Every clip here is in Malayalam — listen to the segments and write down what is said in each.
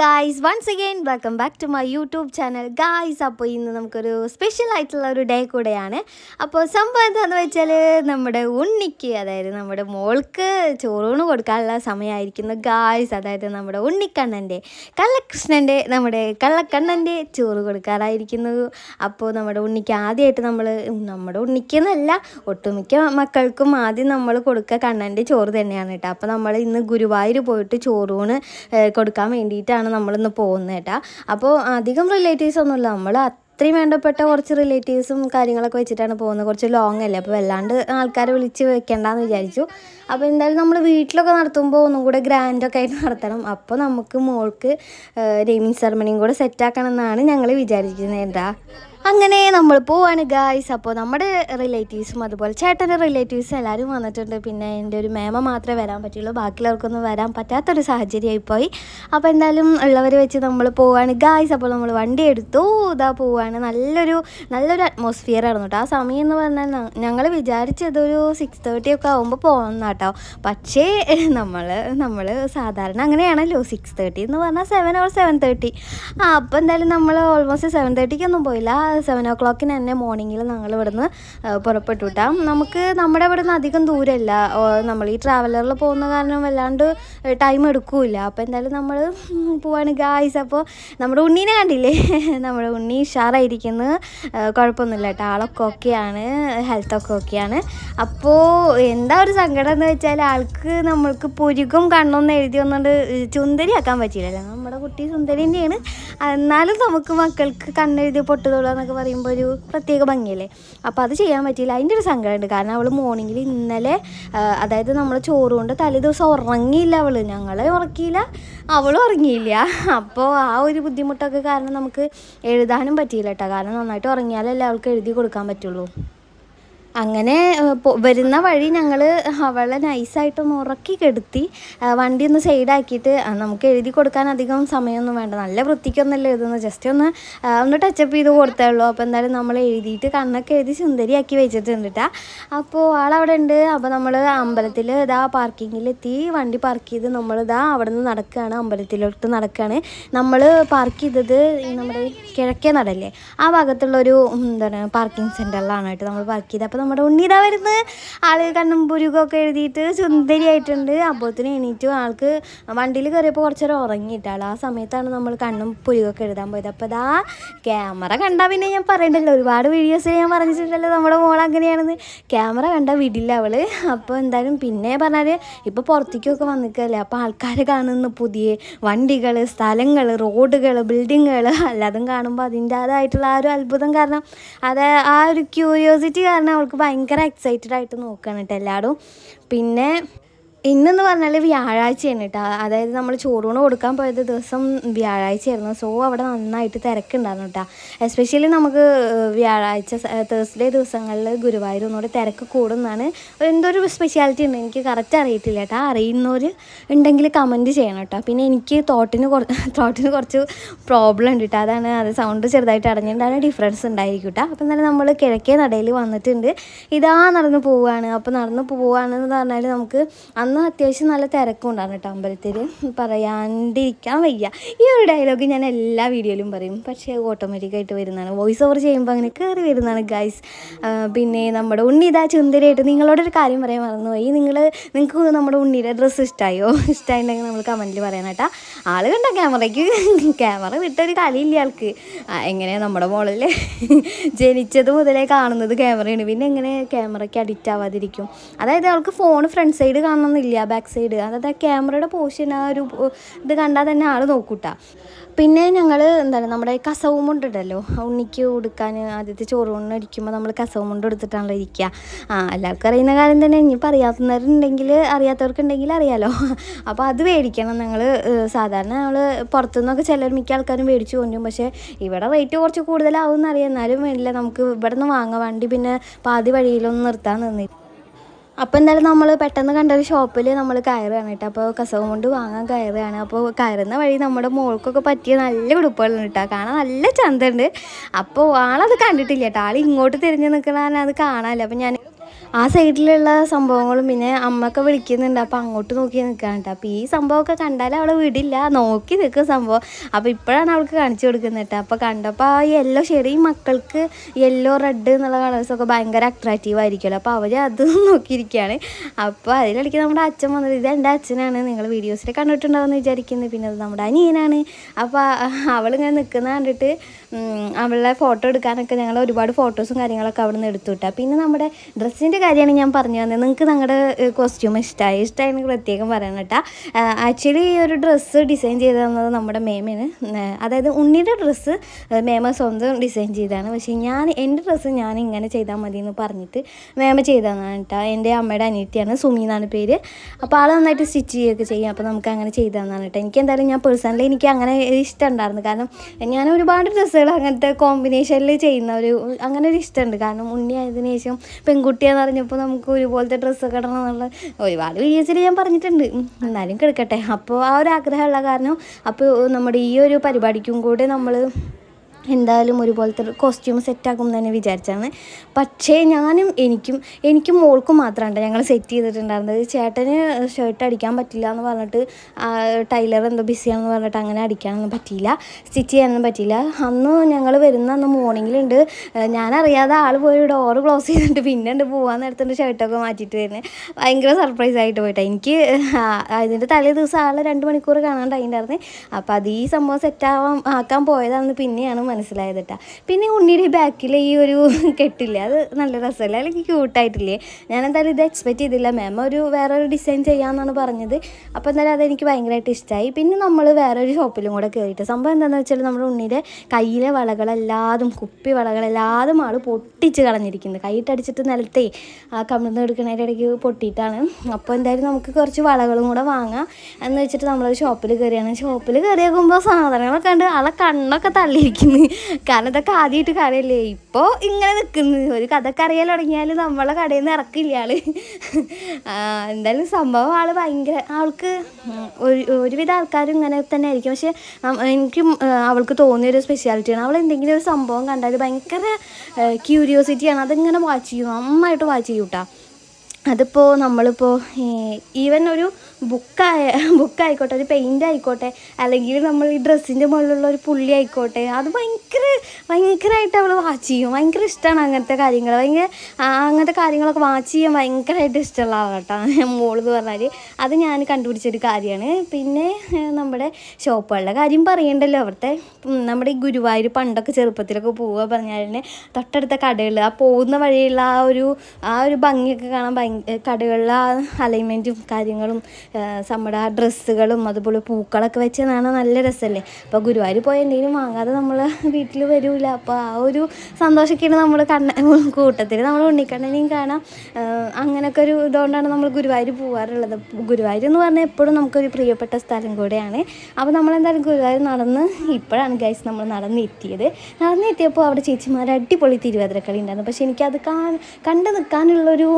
Guys once again welcome back to my YouTube channel guys അപ്പോൾ ഇന്ന് നമുക്കൊരു സ്പെഷ്യൽ ആയിട്ടുള്ള ഒരു ഡേ കൂടെയാണ്. അപ്പോൾ സംഭവം എന്താണെന്ന് വെച്ചാൽ നമ്മുടെ ഉണ്ണിക്ക് അതായത് നമ്മുടെ മോൾക്ക് ചോറൂണ് കൊടുക്കാനുള്ള സമയമായിരിക്കുന്നു. ഗായ്സ് അതായത് നമ്മുടെ ഉണ്ണിക്കണ്ണന്റെ കള്ളകൃഷ്ണന്റെ നമ്മുടെ കള്ളക്കണ്ണന്റെ ചോറ് കൊടുക്കാറായിരിക്കുന്നു. അപ്പോൾ നമ്മുടെ ഉണ്ണിക്ക് ആദ്യമായിട്ട് നമ്മൾ നമ്മുടെ ഉണ്ണിക്ക് എന്നല്ല ഒട്ടുമിക്ക മക്കൾക്കും ആദ്യം നമ്മൾ കൊടുക്കുക കണ്ണന്റെ ചോറ് തന്നെയാണ് കേട്ടോ. അപ്പോൾ നമ്മൾ ഇന്ന് ഗുരുവായൂർ പോയിട്ട് ചോറൂണ് കൊടുക്കാൻ വേണ്ടിയിട്ടാണ് നമ്മളിന്ന് പോകുന്നത് കേട്ടാ. അപ്പോൾ അധികം റിലേറ്റീവ്സ് ഒന്നുമില്ല. നമ്മൾ അത്രയും വേണ്ടപ്പെട്ട കുറച്ച് റിലേറ്റീവ്സും കാര്യങ്ങളൊക്കെ വെച്ചിട്ടാണ് പോകുന്നത്. കുറച്ച് ലോങ് അല്ലേ? അപ്പോൾ വല്ലാണ്ട് ആൾക്കാരെ വിളിച്ച് വെക്കേണ്ടെന്ന് വിചാരിച്ചു. അപ്പോൾ എന്തായാലും നമ്മൾ വീട്ടിലൊക്കെ നടത്തുമ്പോൾ ഒന്നും കൂടെ ഗ്രാൻഡൊക്കെ ആയിട്ട് നടത്തണം. അപ്പോൾ നമുക്ക് മോൾക്ക് നെയ്മിങ് സെറമണിയും കൂടെ സെറ്റാക്കണം എന്നാണ് ഞങ്ങൾ വിചാരിക്കുന്നത് എന്താ അങ്ങനെ നമ്മൾ പോവാണ് ഗായ്സ് അപ്പോൾ നമ്മുടെ റിലേറ്റീവ്സും അതുപോലെ ചേട്ടന്റെ റിലേറ്റീവ്സും എല്ലാവരും വന്നിട്ടുണ്ട്. പിന്നെ എന്റെ ഒരു മേമ മാത്രമേ വരാൻ പറ്റുള്ളൂ. ബാക്കിയുള്ളവർക്കൊന്നും വരാൻ പറ്റാത്തൊരു സാഹചര്യമായിപ്പോയി. അപ്പോൾ എന്തായാലും ഉള്ളവർ വെച്ച് നമ്മൾ പോവാണ്. ഗായ്സ് അപ്പോൾ നമ്മൾ വണ്ടി എടുത്തു. ഇതാ പോവാണ്. നല്ലൊരു നല്ലൊരു അറ്റ്മോസ്ഫിയർ ആയിരുന്നു കേട്ടോ ആ സമയം എന്ന് പറഞ്ഞാൽ ഞങ്ങൾ വിചാരിച്ചതൊരു സിക്സ് തേർട്ടി ഒക്കെ ആകുമ്പോൾ പോകുന്ന കേട്ടോ പക്ഷേ നമ്മൾ നമ്മൾ സാധാരണ അങ്ങനെയാണല്ലോ. സിക്സ് തേർട്ടി എന്ന് പറഞ്ഞാൽ സെവൻ ഓർ സെവൻ തേർട്ടി ആ അപ്പോൾ എന്തായാലും നമ്മൾ ഓൾമോസ്റ്റ് സെവൻ തേർട്ടിക്കൊന്നും പോയില്ല. സെവൻ ഓ ക്ലോക്കിന് തന്നെ മോർണിംഗിൽ ഞങ്ങൾ ഇവിടുന്ന് പുറപ്പെട്ടു വിട്ടാം നമുക്ക് നമ്മുടെ ഇവിടെ നിന്ന് അധികം ദൂരമല്ല നമ്മൾ ഈ ട്രാവലറിൽ പോകുന്ന കാരണം വല്ലാണ്ട് ടൈം എടുക്കൂല അപ്പോൾ എന്തായാലും നമ്മൾ പോവാണ് ഗായ്സ് അപ്പോൾ നമ്മുടെ ഉണ്ണീനെ കണ്ടില്ലേ? നമ്മുടെ ഉണ്ണി ഉഷാറായിരിക്കുന്നു. കുഴപ്പമൊന്നുമില്ല കേട്ടോ ആളൊക്കെ ഓക്കെയാണ് ഹെൽത്തൊക്കെ ഓക്കെയാണ് അപ്പോൾ എന്താ ഒരു സങ്കടം എന്ന് വെച്ചാൽ ആൾക്ക് നമ്മൾക്ക് പുരുകും കണ്ണൊന്നും എഴുതി ഒന്നുകൊണ്ട് ചുന്ദരിയാക്കാൻ പറ്റിയില്ലല്ലോ. നമ്മുടെ കുട്ടി സുന്ദരി തന്നെയാണ് എന്നാലും നമുക്ക് മക്കൾക്ക് കണ്ണെഴുതി പൊട്ടുതൊള്ള എന്നൊക്കെ പറയുമ്പോൾ ഒരു പ്രത്യേക ഭംഗിയല്ലേ? അപ്പോൾ അത് ചെയ്യാൻ പറ്റിയില്ല. അതിന്റെ ഒരു സങ്കടമുണ്ട്. കാരണം അവൾ മോർണിംഗിൽ ഇന്നലെ അതായത് നമ്മൾ ചോറ് കൊണ്ട് തലേ ദിവസം ഉറങ്ങിയില്ല അവൾ ഞങ്ങളെ ഉറക്കിയില്ല അവളും ഉറങ്ങിയില്ല. അപ്പോൾ ആ ഒരു ബുദ്ധിമുട്ടൊക്കെ കാരണം നമുക്ക് എഴുതാനും പറ്റിയില്ല കേട്ടോ കാരണം നന്നായിട്ട് ഉറങ്ങിയാലല്ലേ അവൾക്ക് എഴുതി കൊടുക്കാൻ പറ്റുള്ളൂ. അങ്ങനെ വരുന്ന വഴി ഞങ്ങൾ അവളെ നൈസായിട്ടൊന്ന് ഉറക്കി കെടുത്തി വണ്ടി ഒന്ന് സൈഡാക്കിയിട്ട് നമുക്ക് എഴുതി കൊടുക്കാൻ അധികം സമയമൊന്നും വേണ്ട. നല്ല വൃത്തിക്കൊന്നല്ല എഴുതുന്നത് ജസ്റ്റ് ഒന്ന് ഒന്ന് ടച്ചപ്പ് ചെയ്ത് കൊടുത്തേ ഉള്ളൂ. അപ്പോൾ എന്തായാലും നമ്മൾ എഴുതിയിട്ട് കണ്ണൊക്കെ എഴുതി സുന്ദരിയാക്കി വെച്ചിട്ടുണ്ട് കേട്ടോ അപ്പോൾ ആളവിടെ ഉണ്ട് അപ്പോൾ നമ്മൾ അമ്പലത്തിൽ ഇതാ പാർക്കിങ്ങിലെത്തി വണ്ടി പാർക്ക് ചെയ്ത് നമ്മൾ ഇതാ അവിടെ നിന്ന് നടക്കുകയാണ് അമ്പലത്തിലോട്ട് നടക്കുകയാണ് നമ്മൾ പാർക്ക് ചെയ്തത് നമ്മുടെ കിഴക്കേ നടല്ലേ? ആ ഭാഗത്തുള്ളൊരു എന്താണ് പാർക്കിംഗ് സെന്ററിലാണ് കേട്ടോ നമ്മൾ പാർക്ക് ചെയ്തത്. അപ്പോൾ നമ്മുടെ ഉണ്ണിതാ വരുന്നത് ആൾ കണ്ണും പുരുകൊക്കെ എഴുതിയിട്ട് സുന്ദരിയായിട്ടുണ്ട്. അപ്പോഴത്തേന് എണീറ്റു ആൾക്ക് വണ്ടിയിൽ കയറിയപ്പോൾ കുറച്ചേരം ഉറങ്ങിയിട്ടാൾ ആ സമയത്താണ് നമ്മൾ കണ്ണും പുരുകൊക്കെ എഴുതാൻ പോയത്. അപ്പോൾ ഇതാ ക്യാമറ കണ്ടാൽ പിന്നെ ഞാൻ പറയണ്ടല്ലോ ഒരുപാട് വീഡിയോസിൽ ഞാൻ പറഞ്ഞിട്ടുണ്ടല്ലോ നമ്മുടെ മോൾ അങ്ങനെയാണെന്ന്. ക്യാമറ കണ്ടാൽ വിടില്ല അവൾ അപ്പോൾ എന്തായാലും പിന്നെ പറഞ്ഞാൽ ഇപ്പോൾ പുറത്തേക്കൊക്കെ വന്നിക്കല്ലേ അപ്പോൾ ആൾക്കാർ കാണുന്ന പുതിയ വണ്ടികൾ സ്ഥലങ്ങൾ റോഡുകൾ ബിൽഡിങ്ങുകൾ അല്ലാതും കാണുമ്പോൾ അതിന്റേതായിട്ടുള്ള ആ ഒരു അത്ഭുതം കാരണം അത് ആ ഒരു ക്യൂരിയോസിറ്റി കാരണം അവൾക്ക് ഭയങ്കര എക്സൈറ്റഡ് ആയിട്ട് നോക്കുകയാണ് കേട്ടോ എല്ലാവരും പിന്നെ ഇന്നെന്ന് പറഞ്ഞാൽ വ്യാഴാഴ്ചയാണ് കേട്ടോ അതായത് നമ്മൾ ചോറൂണ് കൊടുക്കാൻ പോയത് ദിവസം വ്യാഴാഴ്ചയായിരുന്നു. സോ അവിടെ നന്നായിട്ട് തിരക്കുണ്ടായിരുന്നു കേട്ടോ എസ്പെഷ്യലി നമുക്ക് വ്യാഴാഴ്ച തേഴ്സ്ഡേ ദിവസങ്ങളിൽ ഗുരുവായൂർ ഒന്നുകൂടെ തിരക്ക് കൂടുന്നതാണ് എന്തൊരു സ്പെഷ്യാലിറ്റി ഉണ്ട്. എനിക്ക് കറക്റ്റ് അറിയത്തില്ല കേട്ടോ അറിയുന്നവർ ഉണ്ടെങ്കിൽ കമന്റ് ചെയ്യണം കേട്ടോ പിന്നെ എനിക്ക് തോട്ടിന് കുറച്ച് തോട്ടിന് കുറച്ച് പ്രോബ്ലം ഉണ്ട് കേട്ടോ അതാണ് അത് സൗണ്ട് ചെറുതായിട്ട് അടഞ്ഞിട്ടാണ് ഡിഫറൻസ് ഉണ്ടായിരിക്കും കേട്ടോ അപ്പം തന്നെ നമ്മൾ കിഴക്കേ നടയിൽ വന്നിട്ടുണ്ട്. ഇതാ നടന്ന് പോവുകയാണ് അപ്പോൾ നടന്ന് പോവുകയാണെന്ന് പറഞ്ഞാൽ നമുക്ക് അന്ന് അത്യാവശ്യം നല്ല തിരക്കും ഉണ്ടായിരുന്നു കേട്ടോ അമ്പലത്തിൽ. പറയാണ്ടിരിക്കാൻ വയ്യ. ഈ ഒരു ഡയലോഗ് ഞാൻ എല്ലാ വീഡിയോയിലും പറയും. പക്ഷേ ഓട്ടോമാറ്റിക്കായിട്ട് വരുന്നതാണ്. വോയിസ് ഓവർ ചെയ്യുമ്പോൾ അങ്ങനെ കയറി വരുന്നതാണ് ഗൈസ് പിന്നെ നമ്മുടെ ഉണ്ണി ഇതാ ചുന്തിരിയായിട്ട് നിങ്ങളോടൊരു കാര്യം പറയാൻ മറന്നുപോയി. നിങ്ങൾ നിങ്ങൾക്ക് നമ്മുടെ ഉണ്ണിയുടെ ഡ്രസ്സ് ഇഷ്ടമായോ ഇഷ്ടമായിട്ടുണ്ടെങ്കിൽ നമ്മൾ കമന്റിൽ പറയാൻ കേട്ടോ. ആൾ കണ്ട ക്യാമറയ്ക്ക് ക്യാമറ വിട്ടൊരു കളിയില്ല ആൾക്ക്. എങ്ങനെ നമ്മുടെ മോളല്ലേ ജനിച്ചത് മുതലേ കാണുന്നത് ക്യാമറയാണ്. പിന്നെ എങ്ങനെ ക്യാമറയ്ക്ക് അഡിക്റ്റ് ആവാതിരിക്കും? അതായത് അവൾക്ക് ഫോൺ ഫ്രണ്ട് സൈഡ് കാണണമെന്നില്ല ബാക്ക് സൈഡ് അതായത് ആ ക്യാമറയുടെ പോഷൻ ആ ഒരു ഇത് കണ്ടാൽ തന്നെ ആൾ നോക്കൂട്ടാ. പിന്നെ ഞങ്ങൾ എന്താണ് നമ്മുടെ കസവും മുണ്ടുണ്ടല്ലോ ഉണ്ണിക്ക് കൊടുക്കാൻ ആദ്യത്തെ ചോറ് കൊണ്ട് ഇരിക്കുമ്പോൾ നമ്മൾ കസവും കൊണ്ട് എടുത്തിട്ടാണല്ലോ ഇരിക്കുക ആ എല്ലാവർക്കും അറിയുന്ന കാര്യം തന്നെ ഇനിയിപ്പോൾ അറിയാത്തവരുണ്ടെങ്കിൽ അറിയാത്തവർക്കുണ്ടെങ്കിൽ അറിയാലോ. അപ്പോൾ അത് മേടിക്കണം ഞങ്ങൾ സാധാരണ നമ്മൾ പുറത്തുനിന്നൊക്കെ ചിലർ മിക്ക ആൾക്കാരും മേടിച്ചു കൊണ്ടും പക്ഷേ ഇവിടെ റേറ്റ് കുറച്ച് കൂടുതലാവും എന്നറിയാം എന്നാലും വേണ്ടില്ല നമുക്ക് ഇവിടെ നിന്ന് വാങ്ങാൻ വണ്ടി പിന്നെ പാതി വഴിയിലൊന്നും നിർത്താൻ നിന്നി അപ്പോൾ എന്തായാലും നമ്മൾ പെട്ടെന്ന് കണ്ട ഒരു ഷോപ്പിൽ നമ്മൾ കയറുകയാണ് കേട്ടോ. അപ്പോൾ കസവം കൊണ്ട് വാങ്ങാൻ കയറുകയാണ്. അപ്പോൾ കയറുന്ന വഴി നമ്മുടെ മോൾക്കൊക്കെ പറ്റിയ നല്ല ഉടുപ്പുകളാണ് കേട്ടോ. കാണാൻ നല്ല ചന്തയുണ്ട്. അപ്പോൾ ആളത് കണ്ടിട്ടില്ല കേട്ടോ. ആൾ ഇങ്ങോട്ട് തിരിഞ്ഞ് നിൽക്കണ അത് കാണാമല്ലോ അപ്പോൾ ഞാൻ ആ സൈഡിലുള്ള സംഭവങ്ങളും പിന്നെ അമ്മയൊക്കെ വിളിക്കുന്നുണ്ട്. അപ്പോൾ അങ്ങോട്ട് നോക്കി നിൽക്കാൻ കേട്ടോ. അപ്പോൾ ഈ സംഭവമൊക്കെ കണ്ടാൽ അവളെ വിടില്ല. നോക്കി നിൽക്കും സംഭവം. അപ്പോൾ ഇപ്പോഴാണ് അവൾക്ക് കാണിച്ചു കൊടുക്കുന്നത് കേട്ടോ. അപ്പോൾ കണ്ടപ്പോൾ ആ യെല്ലോ ഷെയ്ഡ് ഈ മക്കൾക്ക് യെല്ലോ റെഡ് എന്നുള്ള കളേഴ്സൊക്കെ ഭയങ്കര അട്രാക്റ്റീവ് ആയിരിക്കുമല്ലോ. അപ്പോൾ അവർ അത് നോക്കിയിരിക്കുകയാണ്. അപ്പോൾ അതിലിടയ്ക്ക് നമ്മുടെ അച്ഛൻ വന്നത് ഇത് എന്റെ അച്ഛനാണ്. നിങ്ങൾ വീഡിയോസിൽ കണ്ടിട്ടുണ്ടാവുമെന്ന് വിചാരിക്കുന്നത് പിന്നെ അത് നമ്മുടെ അനിയനാണ്. അപ്പോൾ അവളിങ്ങനെ നിൽക്കുന്ന കണ്ടിട്ട് അവളെ അവളുടെ ഫോട്ടോ എടുക്കാനൊക്കെ ഞങ്ങൾ ഒരുപാട് ഫോട്ടോസും കാര്യങ്ങളൊക്കെ അവിടെ നിന്ന് എടുത്തു കിട്ടുക പിന്നെ നമ്മുടെ ഡ്രസ്സിന്റെ കാര്യമാണ് ഞാൻ പറഞ്ഞു തന്നത്. നിങ്ങൾക്ക് നിങ്ങളുടെ കോസ്റ്റ്യൂം ഇഷ്ടമായി ഇഷ്ടമായെന്ന് പ്രത്യേകം പറയണം കേട്ടോ. ആക്ച്വലി ഈ ഒരു ഡ്രസ്സ് ഡിസൈൻ ചെയ്ത് തന്നത് നമ്മുടെ മേമയാണ്. അതായത് ഉണ്ണിയുടെ ഡ്രസ്സ് മേമ സ്വന്തം ഡിസൈൻ ചെയ്തതാണ്. പക്ഷേ ഞാൻ എന്റെ ഡ്രസ്സ് ഞാൻ ഇങ്ങനെ ചെയ്താൽ മതി എന്ന് പറഞ്ഞിട്ട് മേമ ചെയ്തതാണ് കേട്ടോ. എന്റെ അമ്മയുടെ അനിയത്തിയാണ് സുമി എന്നാണ് പേര്. അപ്പോൾ ആൾ നന്നായിട്ട് സ്റ്റിച്ച് ചെയ്യുകയൊക്കെ ചെയ്യും. അപ്പോൾ നമുക്ക് അങ്ങനെ ചെയ്ത് തന്നാണ് കേട്ടോ. എനിക്ക് എന്തായാലും ഞാൻ പേഴ്സണലി എനിക്ക് അങ്ങനെ ഇഷ്ടം ഉണ്ടായിരുന്നു. കാരണം ഞാൻ ഒരുപാട് ഡ്രസ്സുകൾ അങ്ങനത്തെ കോമ്പിനേഷനിൽ ചെയ്യുന്ന ഒരു അങ്ങനെ ഒരു ഇഷ്ടമുണ്ട്. കാരണം ഉണ്ണി ആയതിനു ശേഷം പെൺകുട്ടിയാന്ന് അറിഞ്ഞപ്പോൾ നമുക്ക് ഒരുപോലത്തെ ഡ്രസ്സ് ഇടണം എന്നുള്ള ഒരുപാട് വീഡിയോസിൽ ഞാൻ പറഞ്ഞിട്ടുണ്ട്. എന്നാലും കിടക്കട്ടെ. അപ്പോൾ ആ ഒരു ആഗ്രഹമുള്ള കാരണം അപ്പോൾ നമ്മുടെ ഈ ഒരു പരിപാടിക്കും കൂടെ നമ്മൾ എന്തായാലും ഒരുപോലത്തെ കോസ്റ്റ്യൂം സെറ്റാക്കും എന്ന് തന്നെ വിചാരിച്ചാണ് പക്ഷേ ഞാനും എനിക്കും എനിക്കും മോൾക്കും മാത്രമാണ് ഞങ്ങൾ സെറ്റ് ചെയ്തിട്ടുണ്ടായിരുന്നത്. ചേട്ടന് ഷർട്ട് അടിക്കാൻ പറ്റില്ല എന്ന് പറഞ്ഞിട്ട് ടൈലർ എന്തോ ബിസിയാണെന്ന് പറഞ്ഞിട്ട് അങ്ങനെ അടിക്കാനൊന്നും പറ്റിയില്ല. സ്റ്റിച്ച് ചെയ്യാനൊന്നും പറ്റിയില്ല. അന്ന് ഞങ്ങൾ വരുന്ന അന്ന് മോർണിംഗിലുണ്ട് ഞാനറിയാതെ ആൾ പോയി ഡോർ ക്ലോസ് ചെയ്തിട്ട് പിന്നെ ഉണ്ട് പോകാൻ നേരത്തുണ്ട് ഷർട്ടൊക്കെ മാറ്റിയിട്ട് വരുന്നത് ഭയങ്കര സർപ്രൈസ് ആയിട്ട് പോയിട്ടാ. എനിക്ക് അതിന്റെ തലേ ദിവസം ആളെ രണ്ട് മണിക്കൂർ കാണാണ്ടായിട്ടുണ്ടായിരുന്നു അപ്പോൾ അത് ഈ സംഭവം സെറ്റാവാൻ ആക്കാൻ പോയതാണെന്ന് പിന്നെയാണ് മനസ്സിലായത് കേട്ടോ പിന്നെ ഉണ്ണിയുടെ ബാക്കിൽ ഈ ഒരു കെട്ടില്ലേ അത് നല്ല രസമല്ലേ? അല്ലെങ്കിൽ ക്യൂട്ടായിട്ടില്ലേ ഞാൻ എന്തായാലും ഇത് എക്സ്പെക്റ്റ് ചെയ്തില്ല. മാം ഒരു വേറൊരു ഡിസൈൻ ചെയ്യാമെന്നാണ് പറഞ്ഞത്. അപ്പോൾ എന്തായാലും അതെനിക്ക് ഭയങ്കരമായിട്ട് ഇഷ്ടമായി പിന്നെ നമ്മൾ വേറൊരു ഷോപ്പിലും കൂടെ കയറിയിട്ട് സംഭവം എന്താണെന്ന് വെച്ചാൽ നമ്മുടെ ഉണ്ണിയുടെ കയ്യിലെ വളകളെല്ലാതും കുപ്പി വളകളെല്ലാതും ആൾ പൊട്ടിച്ച് കളഞ്ഞിരിക്കുന്നത് കൈയിട്ടടിച്ചിട്ട് നിലത്തേ ആ കമിഴ്ന്ന് എടുക്കുന്നതിന്റെ ഇടയ്ക്ക് പൊട്ടിയിട്ടാണ്. അപ്പോൾ എന്തായാലും നമുക്ക് കുറച്ച് വളകളും കൂടെ വാങ്ങാം. എന്ന് വെച്ചിട്ട് നമ്മളൊരു ഷോപ്പിൽ കയറിയാണ് ഷോപ്പിൽ കയറി നോക്കുമ്പോൾ സാധനങ്ങളൊക്കെ ഉണ്ട് ആളെ കണ്ണൊക്കെ തള്ളിയിരിക്കുന്നു. കാരണം ഇതൊക്കെ ആദ്യമായിട്ട് കടയല്ലേ ഇപ്പോൾ ഇങ്ങനെ നിൽക്കുന്നു ഒരു കഥക്ക് അറിയാൻ തുടങ്ങിയാൽ നമ്മളെ കടയിൽ നിന്ന് ഇറക്കില്ല ആൾ. എന്തായാലും സംഭവം ആൾ ഭയങ്കര ഉം, ഒരു ഒരുവിധ ആൾക്കാരും ഇങ്ങനെ തന്നെ ആയിരിക്കും. പക്ഷെ എനിക്ക് അവൾക്ക് തോന്നിയൊരു സ്പെഷ്യാലിറ്റിയാണ് അവൾ എന്തെങ്കിലും ഒരു സംഭവം കണ്ടാൽ ഭയങ്കര ക്യൂരിയോസിറ്റിയാണ് അതിങ്ങനെ വാച്ച് ചെയ്യും. നന്നായിട്ട് വാച്ച് ചെയ്യൂട്ടാ അതിപ്പോൾ നമ്മളിപ്പോൾ ഈവൻ ഒരു ബുക്കായ ബുക്കായിക്കോട്ടെ ഒരു പെയിന്റ് ആയിക്കോട്ടെ അല്ലെങ്കിൽ നമ്മൾ ഈ ഡ്രസ്സിന്റെ മുകളിലുള്ള ഒരു പുള്ളി ആയിക്കോട്ടെ അത് ഭയങ്കര ഭയങ്കരമായിട്ട് അവൾ വാച്ച് ചെയ്യും. ഭയങ്കര ഇഷ്ടമാണ് അങ്ങനത്തെ കാര്യങ്ങൾ ഭയങ്കര അങ്ങനത്തെ കാര്യങ്ങളൊക്കെ വാച്ച് ചെയ്യാൻ ഭയങ്കരമായിട്ട് ഇഷ്ടമുള്ള ആളാട്ടോ. മോളെന്ന് പറഞ്ഞാൽ അത് ഞാൻ കണ്ടുപിടിച്ചൊരു കാര്യമാണ്. പിന്നെ നമ്മുടെ ഷോപ്പുകളുടെ കാര്യം പറയണ്ടല്ലോ അവിടുത്തെ. നമ്മുടെ ഈ ഗുരുവായൂർ പണ്ടൊക്കെ ചെറുപ്പത്തിലൊക്കെ പോവുക പറഞ്ഞാൽ തൊട്ടടുത്ത കടകൾ ആ പോകുന്ന വഴിയുള്ള ആ ഒരു ആ ഒരു ഭംഗിയൊക്കെ കാണാൻ ഭയങ്കര കടകളിലെ ആ അലൈൻമെന്റും കാര്യങ്ങളും നമ്മുടെ ആ ഡ്രസ്സുകളും അതുപോലെ പൂക്കളൊക്കെ വെച്ച് കാണാൻ നല്ല രസമല്ലേ? അപ്പോൾ ഗുരുവായൂർ പോയി എന്തെങ്കിലും വാങ്ങാതെ നമ്മൾ വീട്ടിൽ വരില്ല അപ്പോൾ ആ ഒരു സന്തോഷമൊക്കെയാണ് നമ്മൾ കണ്ണ കൂട്ടത്തിൽ നമ്മൾ ഉണ്ണിക്കണ്ണനെയും കാണാം. അങ്ങനെയൊക്കെ ഒരു ഇതുകൊണ്ടാണ് നമ്മൾ ഗുരുവായൂർ പോകാറുള്ളത് ഗുരുവായൂർ എന്ന് പറഞ്ഞാൽ എപ്പോഴും നമുക്കൊരു പ്രിയപ്പെട്ട സ്ഥലം കൂടെയാണ്. അപ്പോൾ നമ്മളെന്തായാലും ഗുരുവായൂർ നടന്ന് ഇപ്പോഴാണ് ഗൈസ് നമ്മൾ നടന്നെത്തിയത് നടന്നെത്തിയപ്പോൾ അവിടെ ചേച്ചിമാർ അടിപൊളി തിരുവാതിരക്കളി ഉണ്ടായിരുന്നു. പക്ഷേ എനിക്കത് കാ കണ്ടു നിൽക്കാനുള്ളൊരു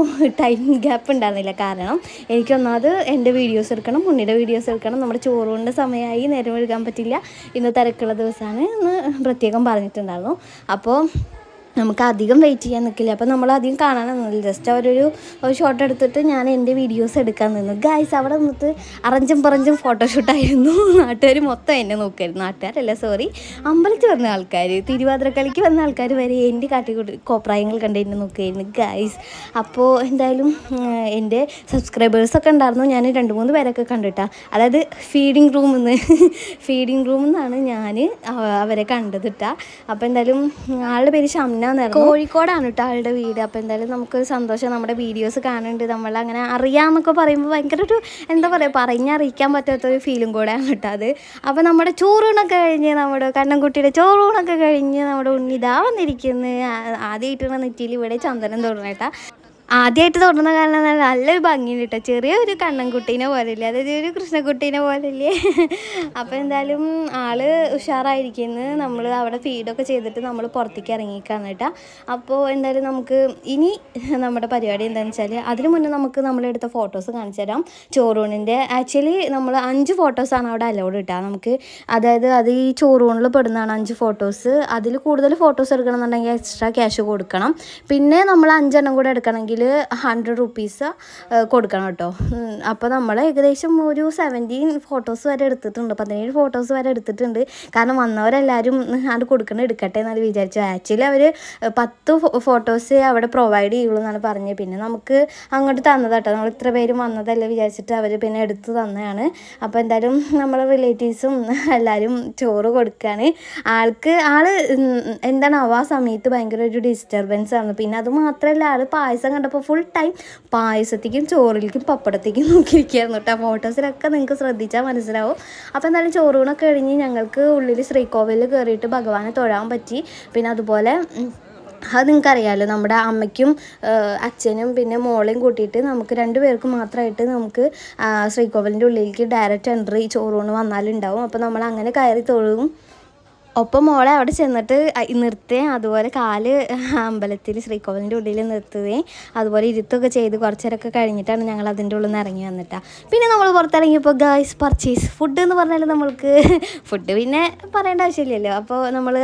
ടൈം ഗ്യാപ്പ് ഉണ്ടായിരുന്നില്ല. കാരണം എനിക്കൊന്നാമത് എന്റെ വീഡിയോസ് എടുക്കണം ഉണ്ണിയുടെ വീഡിയോസ് എടുക്കണം. നമ്മുടെ ചോറുകൊണ്ട് സമയമായി നേരം ഒഴുകാൻ പറ്റില്ല. ഇന്ന് തിരക്കുള്ള ദിവസമാണ് എന്ന് പ്രത്യേകം പറഞ്ഞിട്ടുണ്ടായിരുന്നു. അപ്പോൾ നമുക്ക് അധികം വെയിറ്റ് ചെയ്യാൻ നിൽക്കില്ല അപ്പോൾ നമ്മൾ അധികം കാണാനൊന്നുമില്ല. ജസ്റ്റ് അവരൊരു ഷോട്ട് എടുത്തിട്ട് ഞാൻ എന്റെ വീഡിയോസ് എടുക്കാൻ നിന്നു. ഗായ്സ് അവിടെ നിന്നിട്ട് അറഞ്ചും പറഞ്ചും ഫോട്ടോഷൂട്ടായിരുന്നു നാട്ടുകാർ മൊത്തം എന്നെ നോക്കായിരുന്നു. നാട്ടുകാരല്ല സോറി അമ്പലത്തിൽ വന്ന ആൾക്കാർ തിരുവാതിരക്കളിക്ക് വന്ന ആൾക്കാർ വരെ എന്റെ കാട്ടിക്കൂട്ടി കോപ്രായങ്ങൾ കണ്ട് എന്നെ നോക്കുമായിരുന്നു ഗായ്സ് അപ്പോൾ എന്തായാലും എന്റെ സബ്സ്ക്രൈബേഴ്സൊക്കെ ഉണ്ടായിരുന്നു. ഞാൻ രണ്ട് മൂന്ന് പേരൊക്കെ കണ്ടിട്ടാ. അതായത് ഫീഡിങ് റൂമിൽ നിന്ന് ഫീഡിങ് റൂമിൽ നിന്നാണ് ഞാൻ അവരെ കണ്ടതിട്ടാ അപ്പോൾ എന്തായാലും ആളുടെ പേര് ഷംന എന്നായിരുന്നു കോഴിക്കോടാണ് കേട്ടോ ആളുടെ വീട്. അപ്പോൾ എന്തായാലും നമുക്കൊരു സന്തോഷം. നമ്മുടെ വീഡിയോസ് കാണുന്നുണ്ട്. നമ്മൾ അങ്ങനെ അറിയാമെന്നൊക്കെ പറയുമ്പോൾ ഭയങ്കര ഒരു എന്താ പറയുക പറഞ്ഞറിയിക്കാൻ പറ്റാത്ത ഒരു ഫീലും കൂടെയാണ് കേട്ടോ അത്. അപ്പോൾ നമ്മുടെ ചോറൂണൊക്കെ കഴിഞ്ഞ് നമ്മുടെ കണ്ണൻകുട്ടിയുടെ ചോറൂണൊക്കെ കഴിഞ്ഞ് നമ്മുടെ ഉണ്ണിതാ വന്നിരിക്കുന്നു. ആദ്യമായിട്ടാണ് നെറ്റിയിൽ ഇവിടെ ചന്ദനം തൊടുന്നേട്ടാ ആദ്യമായിട്ട് തുടർന്ന കാരണം നല്ലൊരു ഭംഗിയുണ്ട് കേട്ടോ ചെറിയൊരു കണ്ണൻകുട്ടീനെ പോലെയല്ലേ? അതായത് ഒരു കൃഷ്ണക്കുട്ടീനെ പോലെയല്ലേ? അപ്പോൾ എന്തായാലും ആൾ ഉഷാറായിരിക്കുന്നു. നമ്മൾ അവിടെ ഫീഡൊക്കെ ചെയ്തിട്ട് നമ്മൾ പുറത്തേക്ക് ഇറങ്ങിക്കാണ് കേട്ടോ അപ്പോൾ എന്തായാലും നമുക്ക് ഇനി നമ്മുടെ പരിപാടി എന്താണെന്ന് വെച്ചാൽ അതിന് മുന്നേ നമുക്ക് നമ്മളെടുത്ത ഫോട്ടോസ് കാണിച്ചു തരാം. ചോറൂണിന്റെ ആക്ച്വലി നമ്മൾ അഞ്ച് ഫോട്ടോസാണ് അവിടെ അലൗഡ് കിട്ടുക നമുക്ക് അതായത് അത് ഈ ചോറൂണിൽ പെടുന്നതാണ് അഞ്ച് ഫോട്ടോസ് അതിൽ കൂടുതൽ ഫോട്ടോസ് എടുക്കണമെന്നുണ്ടെങ്കിൽ എക്സ്ട്രാ ക്യാഷ് കൊടുക്കണം. പിന്നെ നമ്മൾ അഞ്ചെണ്ണം കൂടെ എടുക്കണമെങ്കിൽ കഴിക്കണമെങ്കിൽ ഹൺഡ്രഡ് റുപ്പീസ് കൊടുക്കണം കേട്ടോ. അപ്പോൾ നമ്മൾ ഏകദേശം ഒരു സെവന്റീൻ ഫോട്ടോസ് വരെ എടുത്തിട്ടുണ്ട്. പതിനേഴ് ഫോട്ടോസ് വരെ എടുത്തിട്ടുണ്ട്. കാരണം വന്നവരെല്ലാവരും അത് കൊടുക്കണം എടുക്കട്ടെ എന്നാൽ വിചാരിച്ചു ആക്ച്വലി അവർ പത്ത് ഫോട്ടോസ് അവിടെ പ്രൊവൈഡ് ചെയ്യുള്ളൂ എന്നാണ് പറഞ്ഞത്. പിന്നെ നമുക്ക് അങ്ങോട്ട് തന്നതാട്ടോ നമ്മൾ ഇത്ര പേരും വന്നതല്ലേ വിചാരിച്ചിട്ട് അവർ പിന്നെ എടുത്ത് തന്നതാണ്. അപ്പോൾ എന്തായാലും നമ്മളെ റിലേറ്റീവ്സും എല്ലാവരും ചോറ് കൊടുക്കുകയാണ് ആൾക്ക് ആൾ എന്താണ് ആ സമയത്ത് ഭയങ്കര ഒരു ഡിസ്റ്റർബൻസ് ആണ്. പിന്നെ അത് മാത്രമല്ല ആൾ പായസം കണ്ടപ്പോൾ ഫുൾ ടൈം പായസത്തേക്കും ചോറിലേക്കും പപ്പടത്തേക്കും നോക്കിയിരിക്കുകയായിരുന്നു കേട്ടോ. ഫോട്ടോസിലൊക്കെ നിങ്ങൾക്ക് ശ്രദ്ധിച്ചാൽ മനസ്സിലാവും. അപ്പോൾ എന്തായാലും ചോറൂണൊക്കെ കഴിഞ്ഞ് ഞങ്ങൾക്ക് ഉള്ളിൽ ശ്രീകോവിലിൽ കയറിയിട്ട് ഭഗവാനെ തൊഴാൻ പറ്റി. പിന്നെ അതുപോലെ അത് നിങ്ങൾക്കറിയാമല്ലോ നമ്മുടെ അമ്മയ്ക്കും അച്ഛനും പിന്നെ മോളെയും കൂട്ടിയിട്ട് നമുക്ക് രണ്ട് പേർക്ക് മാത്രമായിട്ട് നമുക്ക് ശ്രീകോവിലിന്റെ ഉള്ളിലേക്ക് ഡയറക്റ്റ് എൻട്രി ചോറൂണ് വന്നാലുണ്ടാവും. അപ്പോൾ നമ്മൾ അങ്ങനെ കയറി തൊഴും. ഒപ്പം മോളെ അവിടെ ചെന്നിട്ട് നിർത്തുകയും അതുപോലെ കാൽ അമ്പലത്തിൽ ശ്രീകോവിലിന്റെ ഉള്ളിൽ നിർത്തുകയും അതുപോലെ ഇരുത്തൊക്കെ ചെയ്ത് കുറച്ചേരൊക്കെ കഴിഞ്ഞിട്ടാണ് ഞങ്ങൾ അതിന്റെ ഉള്ളിൽ നിന്ന് ഇറങ്ങി വന്നിട്ടാ. പിന്നെ നമ്മൾ പുറത്തിറങ്ങിയപ്പോൾ ഗേൾസ് പർച്ചേസ് ഫുഡ് എന്ന് പറഞ്ഞാൽ നമ്മൾക്ക്. ഫുഡ് പിന്നെ പറയേണ്ട ആവശ്യമില്ലല്ലോ. അപ്പോൾ നമ്മൾ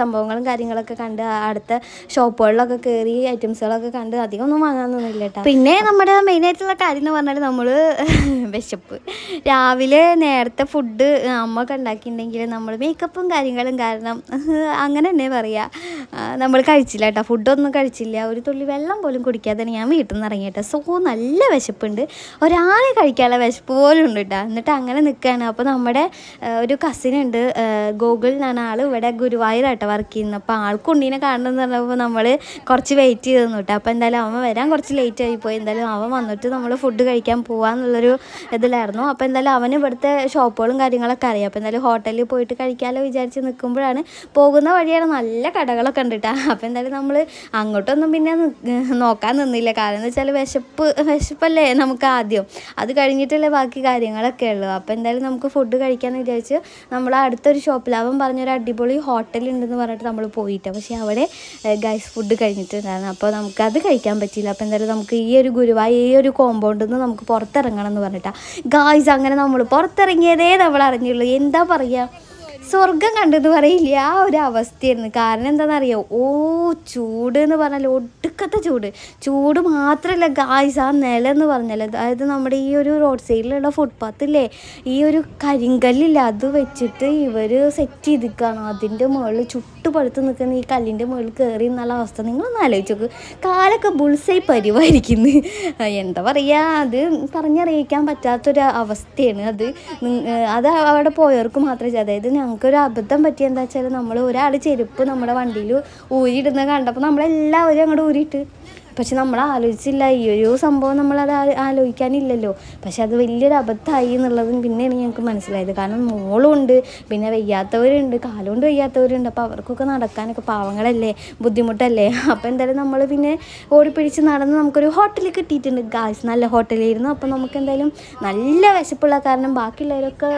സംഭവങ്ങളും കാര്യങ്ങളൊക്കെ കണ്ട് അടുത്ത ഷോപ്പുകളിലൊക്കെ കയറി ഐറ്റംസുകളൊക്കെ കണ്ട് അധികം ഒന്നും വാങ്ങാനൊന്നുമില്ല കേട്ടോ പിന്നെ നമ്മുടെ മെയിനായിട്ടുള്ള കാര്യം എന്ന് പറഞ്ഞാൽ നമ്മൾ വിശപ്പ്. രാവിലെ നേരത്തെ ഫുഡ് അമ്മ ഒക്കെ ഉണ്ടാക്കിയിട്ടുണ്ടെങ്കിൽ നമ്മൾ മേക്കപ്പും കാര്യങ്ങളും കാരണം അങ്ങനെ തന്നെ പറയുക നമ്മൾ കഴിച്ചില്ല കേട്ടോ ഫുഡൊന്നും കഴിച്ചില്ല. ഒരു തുള്ളി വെള്ളം പോലും കുടിക്കാതെ തന്നെ ഞാൻ വീട്ടിൽ നിന്ന് ഇറങ്ങി കേട്ടോ സോ നല്ല വിശപ്പുണ്ട്. ഒരാളെ കഴിക്കാനുള്ള വിശപ്പ് പോലും ഉണ്ട് കേട്ടോ എന്നിട്ട് അങ്ങനെ നിൽക്കുകയാണ് അപ്പോൾ നമ്മുടെ ഒരു കസിൻ ഉണ്ട്. ഗൂഗിൾ എന്നാണ് ആൾ ഇവിടെ ഗുരുവായൂരാട്ടോ വർക്ക് ചെയ്യുന്നത് അപ്പോൾ ആൾക്ക് ഉണ്ണീനെ കാണണമെന്ന് പറഞ്ഞപ്പോൾ നമ്മൾ കുറച്ച് വെയിറ്റ് ചെയ്ത് കേട്ടോ അപ്പോൾ എന്തായാലും അവൻ വരാൻ കുറച്ച് ലേറ്റ് ആയിപ്പോയി പോയി. എന്തായാലും അവൻ വന്നിട്ട് നമ്മൾ ഫുഡ് കഴിക്കാൻ പോകാമെന്നുള്ളൊരു ഇതിലായിരുന്നു. അപ്പോൾ എന്തായാലും അവന് ഇവിടുത്തെ ഷോപ്പുകളും കാര്യങ്ങളൊക്കെ അറിയാം. അപ്പോൾ എന്തായാലും ഹോട്ടലിൽ പോയിട്ട് കഴിക്കാമല്ലോ വിചാരിച്ച് നിൽക്കുമ്പോഴാണ് പോകുന്ന വഴിയാണ് നല്ല കടകളൊക്കെ ഉണ്ട് കേട്ടോ അപ്പോൾ എന്തായാലും നമ്മൾ അങ്ങോട്ടൊന്നും പിന്നെ നോക്കാൻ നിന്നില്ല. കാരണം എന്ന് വെച്ചാൽ വിശപ്പ് വിശപ്പല്ലേ നമുക്ക് ആദ്യം. അത് കഴിഞ്ഞിട്ടല്ലേ ബാക്കി കാര്യങ്ങളൊക്കെ ഉള്ളൂ. അപ്പോൾ എന്തായാലും നമുക്ക് ഫുഡ് കഴിക്കാമെന്ന് വിചാരിച്ച് നമ്മൾ അടുത്തൊരു ഷോപ്പിൽ അവൻ പറഞ്ഞൊരു അടിപൊളി ഹോട്ടൽ ഉണ്ടെന്ന് പറഞ്ഞിട്ട് നമ്മൾ പോയിട്ട്. പക്ഷേ അവിടെ ഗൈസ് ഫുഡ് കഴിഞ്ഞിട്ടുണ്ടായിരുന്നു. അപ്പോൾ അത് കഴിക്കാൻ പറ്റിയില്ല. അപ്പോൾ എന്തായാലും നമുക്ക് ഈ ഒരു ഗുരുവായൂർ ഈ ഒരു കോമ്പൗണ്ടിൽ നിന്ന് നമുക്ക് പുറത്തിറങ്ങണം എന്ന് പറഞ്ഞിട്ടാണ് ഗായ്സ് അങ്ങനെ നമ്മൾ പുറത്തിറങ്ങിയതേ നമ്മൾ അറിഞ്ഞുള്ളൂ. എന്താ പറയുക സ്വർഗം കണ്ടെന്ന് പറയില്ല? ആ ഒരു അവസ്ഥയായിരുന്നു. കാരണം എന്താണെന്നറിയോ? ഓ ചൂട് എന്ന് പറഞ്ഞാൽ ഒടുക്കത്തെ ചൂട്. ചൂട് മാത്രമല്ല ഗായ്സ് ആ നില എന്ന് പറഞ്ഞാൽ അതായത് നമ്മുടെ ഈ ഒരു റോഡ് സൈഡിലുള്ള ഫുട്പാത്തില്ലേ ഈ ഒരു കരിങ്കല്ലില്ല? അത് വെച്ചിട്ട് ഇവർ സെറ്റ് ചെയ്തിരിക്കുകയാണ്. അതിന്റെ മുകളിൽ ചുട്ടു പഴുത്ത് നിൽക്കുന്ന ഈ കല്ലിന്റെ മുകളിൽ കയറി എന്നുള്ള അവസ്ഥ നിങ്ങളൊന്ന് ആലോചിച്ച് നോക്ക് കാലൊക്കെ ബുൾസൈ പരിവായിരിക്കുന്നു. എന്താ പറയുക അത് പറഞ്ഞറിയിക്കാൻ പറ്റാത്തൊരു അവസ്ഥയാണ് അത്. അത് അവിടെ പോയവർക്ക് മാത്രമേ അതായത് ഞങ്ങൾക്കൊരു അബദ്ധം പറ്റിയ എന്താ വെച്ചാൽ നമ്മൾ ഒരാൾ ചെരുപ്പ് നമ്മുടെ വണ്ടിയിൽ ഊരിയിടുന്നത് കണ്ടപ്പോൾ നമ്മളെല്ലാവരും അങ്ങോട്ട് ഊരിയിട്ട് പക്ഷെ നമ്മൾ ആലോചിച്ചില്ല ഈ ഒരു സംഭവം നമ്മളത് ആലോചിക്കാനില്ലല്ലോ. പക്ഷെ അത് വലിയൊരു അബദ്ധമായി എന്നുള്ളതും പിന്നെയാണ് ഞങ്ങൾക്ക് മനസ്സിലായത്. കാരണം മോളുണ്ട് പിന്നെ വയ്യാത്തവരുണ്ട് കാലുകൊണ്ട് വയ്യാത്തവരുണ്ട്. അപ്പോൾ അവർക്കൊക്കെ നടക്കാനൊക്കെ പാവങ്ങളല്ലേ ബുദ്ധിമുട്ടല്ലേ? അപ്പോൾ എന്തായാലും നമ്മൾ പിന്നെ ഓടിപ്പിടിച്ച് നടന്ന് നമുക്കൊരു ഹോട്ടലിൽ കിട്ടിയിട്ടുണ്ട്. ഗായ്സ് നല്ല ഹോട്ടലായിരുന്നു. അപ്പോൾ നമുക്ക് എന്തായാലും നല്ല വിശപ്പുള്ള കാരണം ബാക്കിയുള്ളവരൊക്കെ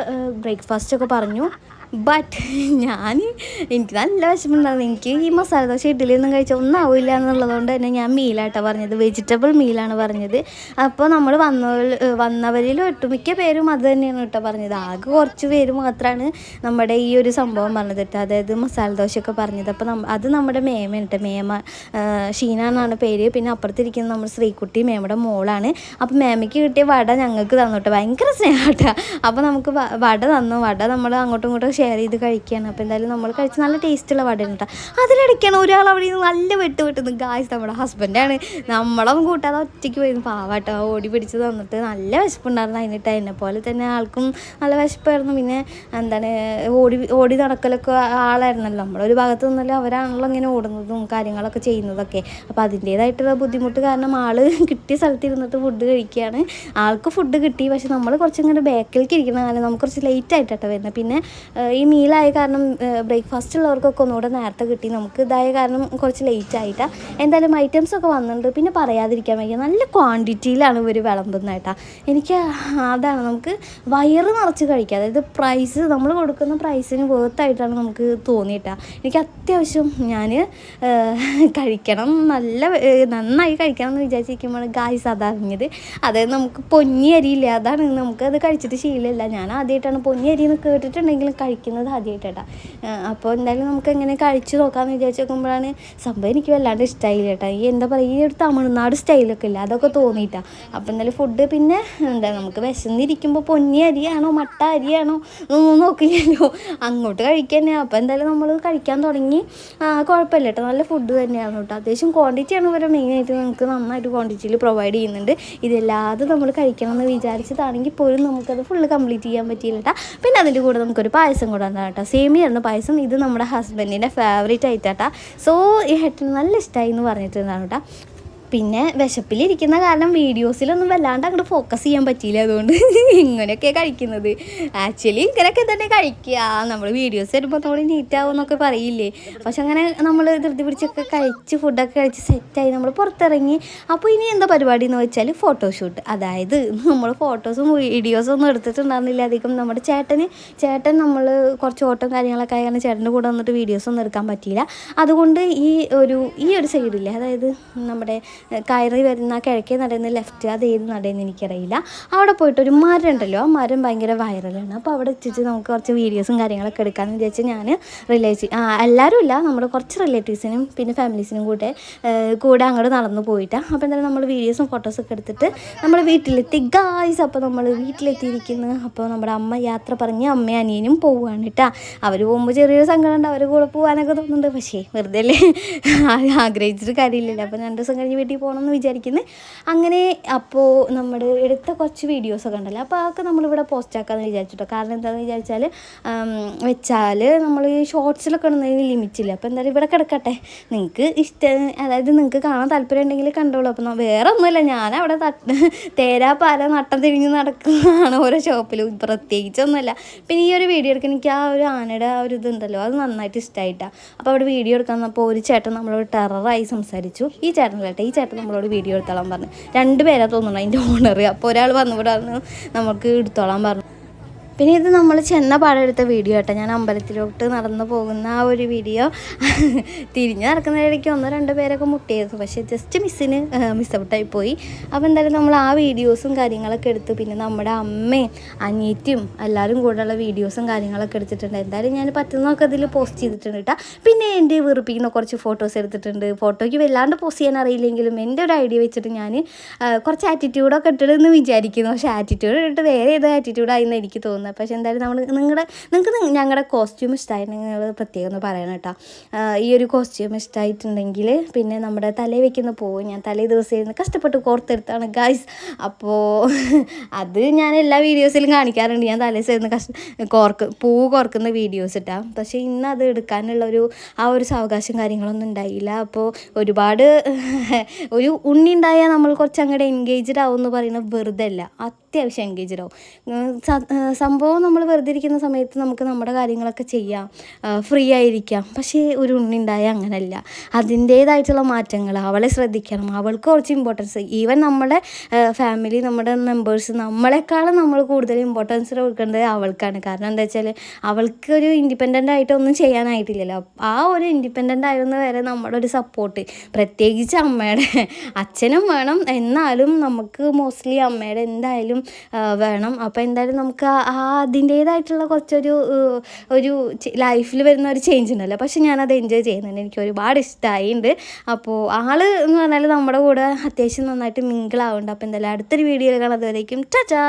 ബ്രേക്ക്ഫാസ്റ്റ് ഒക്കെ പറഞ്ഞു. ബട്ട് ഞാൻ എനിക്ക് നല്ല വിഷമമുണ്ടായിരുന്നു എനിക്ക് ഈ മസാല ദോശ ഇഡ്ഡലി ഒന്നും കഴിച്ചാൽ ഒന്നും ആവില്ല എന്നുള്ളതുകൊണ്ട് തന്നെ ഞാൻ മീലാട്ടോ പറഞ്ഞത്. വെജിറ്റബിൾ മീലാണ് പറഞ്ഞത്. അപ്പോൾ നമ്മൾ വന്ന വന്നവരിൽ ഒട്ടുമിക്ക പേരും അത് തന്നെയാണ് കേട്ടോ പറഞ്ഞത്. ആകെ കുറച്ച് പേര് മാത്രമാണ് നമ്മുടെ ഈ ഒരു സംഭവം പറഞ്ഞത് കേട്ടോ. അതായത് മസാല ദോശയൊക്കെ പറഞ്ഞത്. അപ്പോൾ അത് നമ്മുടെ മേമ കേട്ടോ. മേമ ഷീന എന്നാണ് പേര്. പിന്നെ അപ്പുറത്തിരിക്കുന്നത് നമ്മുടെ ശ്രീകുട്ടി മേമയുടെ മോളാണ്. അപ്പോൾ മേമയ്ക്ക് കിട്ടിയ വട ഞങ്ങൾക്ക് തന്നു കേട്ടോ. ഭയങ്കര കേട്ടോ. അപ്പോൾ നമുക്ക് വട തന്നു. വട നമ്മൾ അങ്ങോട്ടും ഇങ്ങോട്ടും ഷെയർ ചെയ്ത് കഴിക്കുകയാണ് അപ്പോൾ എന്തായാലും നമ്മൾ കഴിച്ച് നല്ല ടേസ്റ്റുള്ള വടയാണ് കേട്ടോ അതിലിടയ്ക്കാണ് ഒരാൾ അവിടെ നിന്ന് നല്ല വെട്ട് വെട്ടുന്നു. ഗായ്സ് നമ്മുടെ ഹസ്ബൻഡാണ് നമ്മളൊന്നും കൂട്ടാതെ ഒറ്റയ്ക്ക് പോയിരുന്നു. പാവാട്ടോ ഓടി പിടിച്ച് തന്നിട്ട് നല്ല വിശപ്പുണ്ടായിരുന്നു അതിനിട്ട് എന്നെ പോലെ തന്നെ ആൾക്കും നല്ല വിശപ്പായിരുന്നു. പിന്നെ എന്താണ് ഓടി ഓടി നടക്കലൊക്കെ ആളായിരുന്നല്ലോ. നമ്മളൊരു ഭാഗത്ത് നിന്നല്ലോ അവരാണല്ലോ ഇങ്ങനെ ഓടുന്നതും കാര്യങ്ങളൊക്കെ ചെയ്യുന്നതൊക്കെ. അപ്പോൾ അതിന്റേതായിട്ടുള്ള ബുദ്ധിമുട്ട് കാരണം ആൾ കിട്ടിയ സ്ഥലത്ത് ഇരുന്നിട്ട് ഫുഡ് കഴിക്കുകയാണ്. ആൾക്ക് ഫുഡ് കിട്ടി. പക്ഷെ നമ്മൾ കുറച്ചും കൂടെ ബാക്കിലേക്ക് ഇരിക്കുന്ന കാരണം നമുക്ക് കുറച്ച് ലേറ്റ് ആയിട്ടാണ് വരുന്നത്. പിന്നെ ഈ മീലായ കാരണം ബ്രേക്ക്ഫാസ്റ്റ് ഉള്ളവർക്കൊക്കെ ഒന്നുകൂടെ നേരത്തെ കിട്ടി. നമുക്ക് ഇതായ കാരണം കുറച്ച് ലേറ്റ് ആയിട്ടാണ് എന്തായാലും ഐറ്റംസ് ഒക്കെ വന്നിട്ടുണ്ട്. പിന്നെ പറയാതിരിക്കാൻ വയ്യ. നല്ല ക്വാണ്ടിറ്റിയിലാണ് ഇവർ വിളമ്പുന്നത് കേട്ടാ. എനിക്ക് അതാണ് നമുക്ക് വയറ് നിറച്ച് കഴിക്കാം. അതായത് പ്രൈസ് നമ്മൾ കൊടുക്കുന്ന പ്രൈസിന് വേർത്തായിട്ടാണ് നമുക്ക് തോന്നിയിട്ടാ എനിക്ക് അത്യാവശ്യം ഞാൻ കഴിക്കണം. നല്ല നന്നായി കഴിക്കണം എന്ന് വിചാരിച്ചിരിക്കുമ്പോൾ ഗായ്സ് അതറിഞ്ഞത്. അതായത് നമുക്ക് പൊന്നി അരിയില്ല നമുക്ക് നമുക്കത് കഴിച്ചിട്ട് ശീലമില്ല. ഞാൻ ആദ്യമായിട്ടാണ് പൊന്നി അരി എന്ന് കേട്ടിട്ടുണ്ടെങ്കിലും കഴിക്കുന്നത് കഴിക്കുന്നത് ആദ്യമായിട്ടാ അപ്പോൾ എന്തായാലും നമുക്ക് എങ്ങനെ കഴിച്ച് നോക്കാമെന്ന് വിചാരിച്ച് നോക്കുമ്പോഴാണ് സംഭവം എനിക്ക് വല്ലാണ്ട് ഇഷ്ടമായില്ല കേട്ടോ ഈ എന്താ പറയുക ഈ ഒരു തമിഴ്നാട് സ്റ്റൈലൊക്കെ ഇല്ല അതൊക്കെ തോന്നിയിട്ടാ. അപ്പോൾ എന്തായാലും ഫുഡ് പിന്നെ എന്താ നമുക്ക് വിശന്നിരിക്കുമ്പോൾ പൊന്നി അരിയാണോ മട്ട അരിയാണോ ഒന്നും നോക്കില്ലല്ലോ. അങ്ങോട്ട് കഴിക്കാൻ അപ്പോൾ എന്തായാലും നമ്മൾ കഴിക്കാൻ തുടങ്ങി. കുഴപ്പമില്ല കേട്ടോ നല്ല ഫുഡ് തന്നെയാണ് കേട്ടോ അത്യാവശ്യം ക്വാണ്ടിറ്റിയാണ് ഇവരെ മെയിനായിട്ട് നമുക്ക് നന്നായിട്ട് ക്വാണ്ടിറ്റിയിൽ പ്രൊവൈഡ് ചെയ്യുന്നുണ്ട്. ഇതല്ലാതെ നമ്മൾ കഴിക്കണം എന്ന് വിചാരിച്ചതാണെങ്കിൽ പോലും നമുക്കത് ഫുള്ള് കംപ്ലീറ്റ് ചെയ്യാൻ പറ്റിയില്ല കേട്ടോ പിന്നെ അതിന്റെ കൂടെ നമുക്കൊരു പായസം കൂടെ കൊണ്ടുവന്നതാണ് കേട്ടോ. സേമിയായിരുന്നു പായസം. ഇത് നമ്മുടെ ഹസ്ബൻഡിന്റെ ഫേവറേറ്റ് ആയിട്ടാട്ടാ സോ ഈ ഹെട്ടിന് നല്ല ഇഷ്ടമായി എന്ന് പറഞ്ഞിട്ടുണ്ടാണ് കേട്ടോ. പിന്നെ വിശപ്പിലിരിക്കുന്ന കാരണം വീഡിയോസിലൊന്നും വല്ലാണ്ട് അങ്ങോട്ട് ഫോക്കസ് ചെയ്യാൻ പറ്റിയില്ല അതുകൊണ്ട് ഇങ്ങനെയൊക്കെ കഴിക്കുന്നത്. ആക്ച്വലി ഇങ്ങനെയൊക്കെ തന്നെ കഴിക്കുക. നമ്മൾ വീഡിയോസ് വരുമ്പോൾ നമ്മൾ നീറ്റാവും എന്നൊക്കെ പറയില്ലേ? പക്ഷെ അങ്ങനെ നമ്മൾ ധൃതി പിടിച്ചൊക്കെ കഴിച്ച് ഫുഡൊക്കെ കഴിച്ച് സെറ്റായി നമ്മൾ പുറത്തിറങ്ങി അപ്പോൾ ഇനി എന്താ പരിപാടി എന്ന് വെച്ചാൽ ഫോട്ടോഷൂട്ട് അതായത് നമ്മൾ ഫോട്ടോസും വീഡിയോസും ഒന്നും എടുത്തിട്ടുണ്ടായിരുന്നില്ല. അധികം നമ്മുടെ ചേട്ടന് ചേട്ടൻ നമ്മൾ കുറച്ച് ഓട്ടം കാര്യങ്ങളൊക്കെ ആയാണ് ചേട്ടന്റെ കൂടെ വന്നിട്ട് വീഡിയോസ് ഒന്നും എടുക്കാൻ പറ്റിയില്ല. അതുകൊണ്ട് ഈ ഒരു ഈ ഒരു സൈഡില്ലേ അതായത് നമ്മുടെ കയറി വരുന്ന കിഴക്കേ നടന്ന് ലെഫ്റ്റ് അത് ഏത് നടയെന്ന് എനിക്കറിയില്ല. അവിടെ പോയിട്ട് ഒരു മരം ഉണ്ടല്ലോ ആ മരം ഭയങ്കര വൈറലാണ് അപ്പോൾ അവിടെ എത്തിച്ച് നമുക്ക് കുറച്ച് വീഡിയോസും കാര്യങ്ങളൊക്കെ എടുക്കാമെന്ന് വിചാരിച്ച് ഞാൻ റിലേറ്റീവ് എല്ലാവരും ഇല്ല. നമ്മുടെ കുറച്ച് റിലേറ്റീവ്സിനും പിന്നെ ഫാമിലീസിനും കൂടെ കൂടെ അങ്ങോട്ട് നടന്നു പോയിട്ടാണ് അപ്പോൾ എന്തായാലും നമ്മൾ വീഡിയോസും ഫോട്ടോസൊക്കെ എടുത്തിട്ട് നമ്മൾ വീട്ടിലെത്തി. ഗായ്സ് അപ്പോൾ നമ്മൾ വീട്ടിലെത്തിയിരിക്കുന്നു. അപ്പോൾ നമ്മുടെ അമ്മ യാത്ര പറഞ്ഞ് അമ്മയും അനിയനും പോവുകയാണ് കേട്ടോ അവർ പോകുമ്പോൾ ചെറിയൊരു സങ്കടം ഉണ്ട് അവർ കൂടെ പോകാനൊക്കെ തോന്നുന്നുണ്ട്. പക്ഷേ വെറുതെ അല്ലേ? ആഗ്രഹിച്ചിട്ട് കാര്യമില്ലല്ലോ. അപ്പോൾ രണ്ട് ദിവസം കഴിഞ്ഞ് വീട്ടിൽ പോകണമെന്ന് വിചാരിക്കുന്നു. അങ്ങനെ അപ്പോൾ നമ്മൾ എടുത്ത കുറച്ച് വീഡിയോസൊക്കെ ഉണ്ടല്ലോ. അപ്പോൾ അതൊക്കെ നമ്മളിവിടെ പോസ്റ്റ് ആക്കാമെന്ന് വിചാരിച്ചിട്ടോ. കാരണം എന്താണെന്ന് വിചാരിച്ചാൽ വെച്ചാൽ നമ്മൾ ഈ ഷോർട്സിലൊക്കെ ഇടുന്നതിന് ലിമിറ്റ് ഇല്ല. അപ്പോൾ എന്തായാലും ഇവിടെ കിടക്കട്ടെ. നിങ്ങൾക്ക് ഇഷ്ടം അതായത് നിങ്ങൾക്ക് കാണാൻ താല്പര്യം ഉണ്ടെങ്കിൽ കണ്ടോളൂ. അപ്പോൾ വേറെ ഒന്നുമില്ല. ഞാൻ അവിടെ തേരാ പാല നട്ടം തിരിഞ്ഞ് നടക്കുന്നതാണ് ഓരോ ഷോപ്പിലും പ്രത്യേകിച്ചൊന്നുമില്ല. പിന്നെ ഈ ഒരു വീഡിയോ എടുക്കാൻ എനിക്ക് ആ ഒരു ആനയുടെ ആ ഒരു ഇതുണ്ടല്ലോ. അത് നന്നായിട്ട് ഇഷ്ടമായിട്ടാണ് അപ്പോൾ അവിടെ വീഡിയോ എടുക്കാൻ അപ്പോൾ ഒരു ചേട്ടൻ നമ്മളോട് ടെററായി സംസാരിച്ചു. ഈ ചേട്ടനല്ലേ ഈ ചേട്ടൻ നമ്മളോട് വീഡിയോ എടുത്തോളാൻ പറഞ്ഞു. രണ്ട് പേരാ തോന്നുന്നു അതിന്റെ ഓണർ അപ്പോൾ ഒരാൾ വന്ന് നമുക്ക് എടുത്തോളാൻ പറഞ്ഞു. പിന്നെ ഇത് നമ്മൾ ചെന്ന പാടെടുത്ത വീഡിയോ കേട്ടോ. ഞാൻ അമ്പലത്തിലോട്ട് നടന്നു പോകുന്ന ആ ഒരു വീഡിയോ. തിരിഞ്ഞ് നടക്കുന്നതിടയ്ക്ക് ഒന്നോ രണ്ടോ പേരൊക്കെ മുട്ടിയായിരുന്നു. പക്ഷേ ജസ്റ്റ് മിസ്സിന് മിസ് ഔട്ടായി പോയി. അപ്പോൾ എന്തായാലും നമ്മൾ ആ വീഡിയോസും കാര്യങ്ങളൊക്കെ എടുത്തു പിന്നെ നമ്മുടെ അമ്മയും അനിയത്തിയും എല്ലാവരും കൂടെയുള്ള വീഡിയോസും കാര്യങ്ങളൊക്കെ എടുത്തിട്ടുണ്ട്. എന്തായാലും ഞാൻ പറ്റുന്നതൊക്കെ ഇതിൽ പോസ്റ്റ് ചെയ്തിട്ടുണ്ട് കേട്ടോ. പിന്നെ എന്റെ വെറുപ്പിക്കുന്ന കുറച്ച് ഫോട്ടോസ് എടുത്തിട്ടുണ്ട്. ഫോട്ടോയ്ക്ക് വല്ലാണ്ട് പോസ്റ്റ് ചെയ്യാൻ അറിയില്ലെങ്കിലും എന്റെ ഒരു ഐഡിയ വെച്ചിട്ട് ഞാൻ കുറച്ച് ആറ്റിറ്റ്യൂഡൊക്കെ ഇട്ടിട്ടെന്ന് വിചാരിക്കുന്നു. പക്ഷേ ആറ്റിറ്റ്യൂഡ് ഇട്ടിട്ട് വേറെ ഏതോ ആറ്റിറ്റ്യൂഡായിരുന്നു എനിക്ക് തോന്നുന്നത് പക്ഷേ എന്തായാലും നമ്മൾ നിങ്ങളുടെ നിങ്ങൾക്ക് ഞങ്ങളുടെ കോസ്റ്റ്യൂം ഇഷ്ടമായിട്ടുണ്ടെങ്കിൽ നിങ്ങൾ പ്രത്യേകം ഒന്ന് പറയണം കേട്ടോ. ഈ ഒരു കോസ്റ്റ്യൂം ഇഷ്ടമായിട്ടുണ്ടെങ്കിൽ പിന്നെ നമ്മുടെ തലയിൽ വെക്കുന്ന പൂവ് ഞാൻ തലേ ദിവസം കഷ്ടപ്പെട്ട് കോർത്തെടുത്താണ് ഗായ്സ് അപ്പോൾ അത് ഞാൻ എല്ലാ വീഡിയോസിലും കാണിക്കാറുണ്ട്. ഞാൻ തലേ ദിവസം കഷ്ട കോർക്ക് പൂവ് കോർക്കുന്ന വീഡിയോസ് ഇട്ടാം. പക്ഷേ ഇന്ന് അത് എടുക്കാനുള്ള ഒരു ആ ഒരു സാവകാശം കാര്യങ്ങളൊന്നും ഉണ്ടായില്ല. അപ്പോൾ ഒരുപാട് ഒരു ഉണ്ണി ഉണ്ടായാൽ നമ്മൾ കുറച്ച് അങ്ങോട്ട് എൻഗേജ്ഡ് ആവും എന്ന് പറയുന്നത് വെറുതെ അല്ല. അത്യാവശ്യം എൻഗേജ്ഡ് ആവും. സംഭവം നമ്മൾ വെറുതെ ഇരിക്കുന്ന സമയത്ത് നമുക്ക് നമ്മുടെ കാര്യങ്ങളൊക്കെ ചെയ്യാം. ഫ്രീ ആയിരിക്കാം. പക്ഷേ ഒരു ഉണ്ണി ഉണ്ടായാൽ അങ്ങനല്ല. അതിന്റേതായിട്ടുള്ള മാറ്റങ്ങൾ അവളെ ശ്രദ്ധിക്കണം. അവൾക്ക് കുറച്ച് ഇമ്പോർട്ടൻസ് ഈവൻ നമ്മുടെ ഫാമിലി നമ്മുടെ മെമ്പേഴ്സ് നമ്മളെക്കാളും നമ്മൾ കൂടുതൽ ഇമ്പോർട്ടൻസ് കൊടുക്കേണ്ടത് അവൾക്കാണ്. കാരണം എന്താ വെച്ചാൽ അവൾക്ക് ഒരു ഇൻഡിപെൻഡന്റ് ആയിട്ട് ഒന്നും ചെയ്യാനായിട്ടില്ലല്ലോ. ആ ഒരു ഇൻഡിപെൻഡന്റ് ആയിരുന്ന വരെ നമ്മുടെ ഒരു സപ്പോർട്ട് പ്രത്യേകിച്ച് അമ്മയുടെ അച്ഛനും വേണം. എന്നാലും നമുക്ക് മോസ്റ്റ്ലി അമ്മയുടെ എന്തായാലും വേണം. അപ്പോൾ എന്തായാലും നമുക്ക് ആ- അതിന്റേതായിട്ടുള്ള കുറച്ചൊരു ഒരു ലൈഫിൽ വരുന്ന ഒരു ചേഞ്ച് ഉണ്ടല്ലോ. പക്ഷെ ഞാനത് എൻജോയ് ചെയ്യുന്നുണ്ട്. എനിക്ക് ഒരുപാട് ഇഷ്ടമായിട്ടുണ്ട് അപ്പോൾ ആൾ എന്ന് പറഞ്ഞാൽ നമ്മുടെ കൂടെ അത്യാവശ്യം നന്നായിട്ട് മിങ്കിളാവുന്നുണ്ട് അപ്പോൾ എന്തായാലും അടുത്തൊരു വീഡിയോയിൽ കാണാം അതുവരേക്കും ചാ